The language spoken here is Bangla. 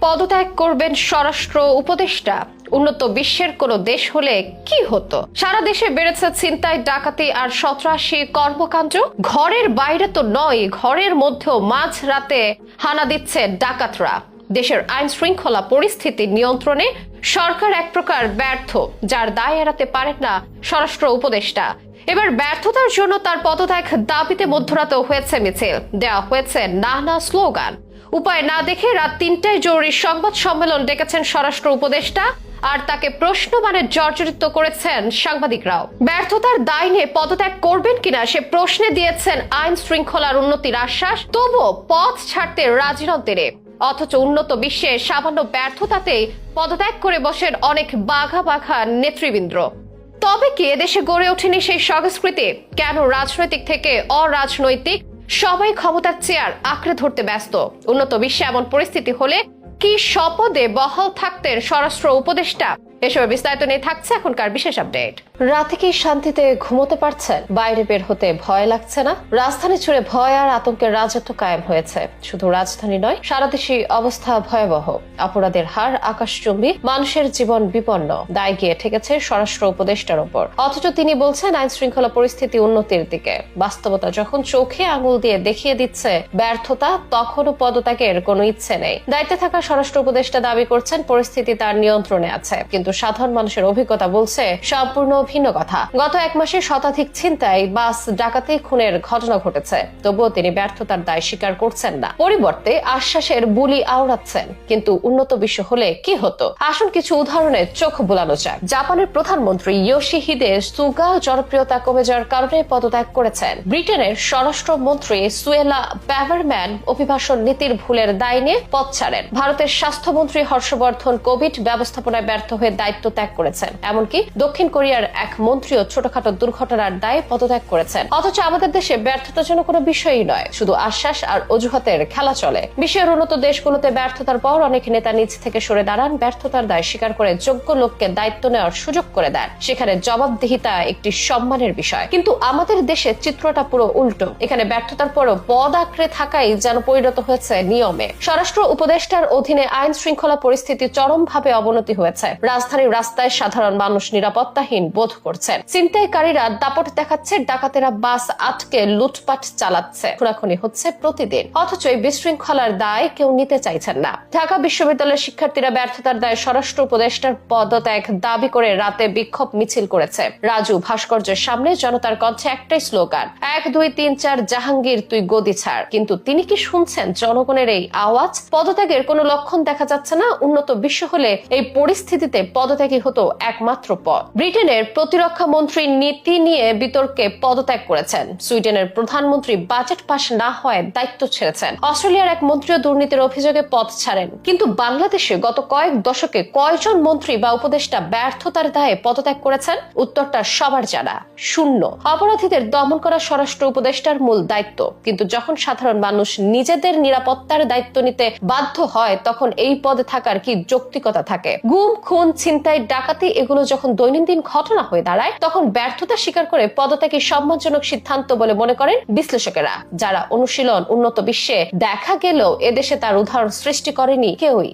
পদত্যাগ করবেন স্বরাষ্ট্র উপদেষ্টা? উন্নত বিশ্বের কোনো দেশ হলে কি হতো? সারা দেশে বেড়েছে ছিনতাই, ডাকাতি আর সন্ত্রাসী কর্মকাণ্ড। ঘরের বাইরে তো নয়, ঘরের মধ্যেও মাঝ রাতে হানা দিচ্ছে ডাকাতরা। দেশের আইন শৃঙ্খলা পরিস্থিতি নিয়ন্ত্রণে সরকার এক প্রকার ব্যর্থ, যার দায় এড়াতে পারেন না স্বরাষ্ট্র উপদেষ্টা। এবার ব্যর্থতার জন্য তার পদত্যাগ দাবিতে মধ্যরাতেও হয়েছে মিছিল। দেওয়া হয়েছে নানা স্লোগান। উপায় না দেখে রাত তিনটায় জরুরি সংবাদ সম্মেলন ডেকেছেন স্বরাষ্ট্র উপদেষ্টা, আর তাকে প্রশ্ন মানে জর্জরিত করেছেন সাংবাদিকরাও। ব্যর্থতার দায় নিয়ে পদত্যাগ করবেন কিনা সে প্রশ্নে দিয়েছেন আইন শৃঙ্খলার উন্নতির আশ্বাস, তবুও পথ ছাড়তে রাজি নন তিনি। অথচ উন্নত বিশ্বে সামান্য ব্যর্থতাতেই পদত্যাগ করে বসেন অনেক বাঘা বাঘা নেতৃবৃন্দ। তবে কি এদেশে গড়ে ওঠেনি সেই সংস্কৃতি? কেন রাজনৈতিক থেকে অরাজনৈতিক সবাই ক্ষমতার চেয়ার আঁকড়ে ধরতে ব্যস্ত। উন্নত বিশ্বে এমন পরিস্থিতি হলে কি স্বপদে বহাল থাকতেন স্বরাষ্ট্র উপদেষ্টা? এসবে বিস্তারিত নিয়ে থাকছে এখনকার বিশেষ আপডেট। রাতে কি শান্তিতে ঘুমোতে পারছেন? বাইরে বের হতে ভয় লাগছে না? রাজধানী জুড়ে ভয় আর আতঙ্কের রাজত্ব কায়েম হয়েছে। শুধু রাজধানী নয়, সারা দেশে অবস্থা ভয়াবহ। অপরাধের হার আকাশচুম্বী মানুষের জীবন বিপন্ন। দায় গিয়ে ঠেকেছে স্বরাষ্ট্র উপদেষ্টার ওপর। অথচ তিনি বলছেন আইন শৃঙ্খলা পরিস্থিতি উন্নতির দিকে। বাস্তবতা যখন চোখে আঙুল দিয়ে দেখিয়ে দিচ্ছে ব্যর্থতা, তখনও পদত্যাগের কোনো ইচ্ছে নেই। দায়িত্বে থাকা স্বরাষ্ট্র উপদেষ্টা দাবি করছেন, পরিস্থিতি তার নিয়ন্ত্রণে আছে। কিন্তু সাধারণ মানুষের অভিজ্ঞতা বলছে, সম্পূর্ণ ভিন্ন কথা। গত এক মাসে শতাধিক ছিনতাই, বাস, ডাকাতি, খুনের ঘটনা ঘটেছে। তবুও তিনি ব্যর্থতার দায় স্বীকার করছেন না। পরিবর্তে আশ্বাসের বুলি আওড়াচ্ছেন। কিন্তু উন্নত বিশ্ব হলে কি হতো? আসুন কিছু উদাহরণে চোখ বোলানো যাক। জাপানের প্রধানমন্ত্রী ইয়োশিহিদে সুগা জনপ্রিয়তা কমে যাওয়ার কারণে পদত্যাগ করেছেন। ব্রিটেনের স্বরাষ্ট্রমন্ত্রী সুয়েলা প্যাভারম্যান অভিবাসন নীতির ভুলের দায় নিয়ে পদ ছাড়েন। ভারতের স্বাস্থ্যমন্ত্রী হর্ষবর্ধন কোভিড ব্যবস্থাপনায় ব্যর্থ হয়ে দায়িত্ব ত্যাগ করেছেন। এমনকি দক্ষিণ কোরিয়ার এক মন্ত্রীও ছোটখাটো দুর্ঘটনার দায়ে পদত্যাগ করেছেন। অথচ আমাদের দেশে ব্যর্থতার জন্য কোনো বিষয়ই নয়, শুধু আশ্বাস আর অজুহাতের খেলা চলে। বিশ্বের উন্নত দেশগুলোতে ব্যর্থতার পর অনেক নেতা নিজ থেকে সরে দাঁড়ান, ব্যর্থতার দায় স্বীকার করে যোগ্য লোককে দায়িত্ব নেওয়ার সুযোগ করে দেন। সেখানে জবাবদিহিতা একটি সম্মানের বিষয়। কিন্তু আমাদের দেশে চিত্রটা পুরো উল্টো। এখানে ব্যর্থতার পরও পদ আঁকড়ে থাকাই যেন পরিণত হয়েছে নিয়মে। স্বরাষ্ট্র উপদেষ্টার অধীনে আইন শৃঙ্খলা পরিস্থিতি চরমভাবে অবনতি হয়েছে। রাজধানীর রাস্তায় সাধারণ মানুষ নিরাপত্তাহীন বোধ করছেন। ছিনতাইকারীরা দাপট দেখাচ্ছে, ডাকাতেরা বাস আটকে লুটপাট চালাচ্ছে। খুনাখুনি হচ্ছে প্রতিদিন। অথচ এই বিশৃঙ্খলার দায় কেউ নিতে চাইছেন না। ঢাকা বিশ্ববিদ্যালয়ের শিক্ষার্থীরা ব্যর্থতার দায় স্বরাষ্ট্র উপদেষ্টার পদত্যাগ দাবি করে রাতে বিক্ষোভ মিছিল করেছে। রাজু ভাস্কর্যের সামনে জনতার কণ্ঠে একটাই স্লোগান, এক, দুই, তিন, চার, জাহাঙ্গীর, তুই গদি ছাড়। কিন্তু তিনি কি শুনছেন জনগণের এই আওয়াজ? পদত্যাগের কোনো লক্ষণ দেখা যাচ্ছে না। উন্নত বিশ্ব হলে এই পরিস্থিতিতে পদত্যাগী হতো একমাত্র পদ ব্রিটেনের প্রতিরক্ষা মন্ত্রী নীতি নিয়ে বিতর্কে পদত্যাগ করেছেন। সুইডেনের প্রধানমন্ত্রী বাজেট পাশ না হয় দায়িত্ব ছেড়েছেন। অস্ট্রেলিয়ার এক মন্ত্রীও দুর্নীতির অভিযোগে পদ ছাড়েন। কিন্তু বাংলাদেশে গত কয়েক দশকে কয়জন মন্ত্রী বা উপদেষ্টা ব্যর্থতার দায়ে পদত্যাগ করেছেন? উত্তরটা সবার জানা। শূন্য। অপরাধীদের দমন করা স্বরাষ্ট্র উপদেষ্টার মূল দায়িত্ব। কিন্তু যখন সাধারণ মানুষ নিজেদের নিরাপত্তার দায়িত্ব নিতে বাধ্য হয়, তখন এই পদে থাকার কি যৌক্তিকতা থাকে? গুম, খুন, ছিনতাই, ডাকাতি, এগুলো যখন দৈনন্দিন ঘটনা হয়ে দাঁড়ায়, তখন ব্যর্থতা স্বীকার করে পদত্যাগী সম্মানজনক সিদ্ধান্ত বলে মনে করেন বিশ্লেষকেরা, যারা অনুশীলন, উন্নত বিশ্বে দেখা গেলেও এদেশে তার উদাহরণ সৃষ্টি করেনি কেউই।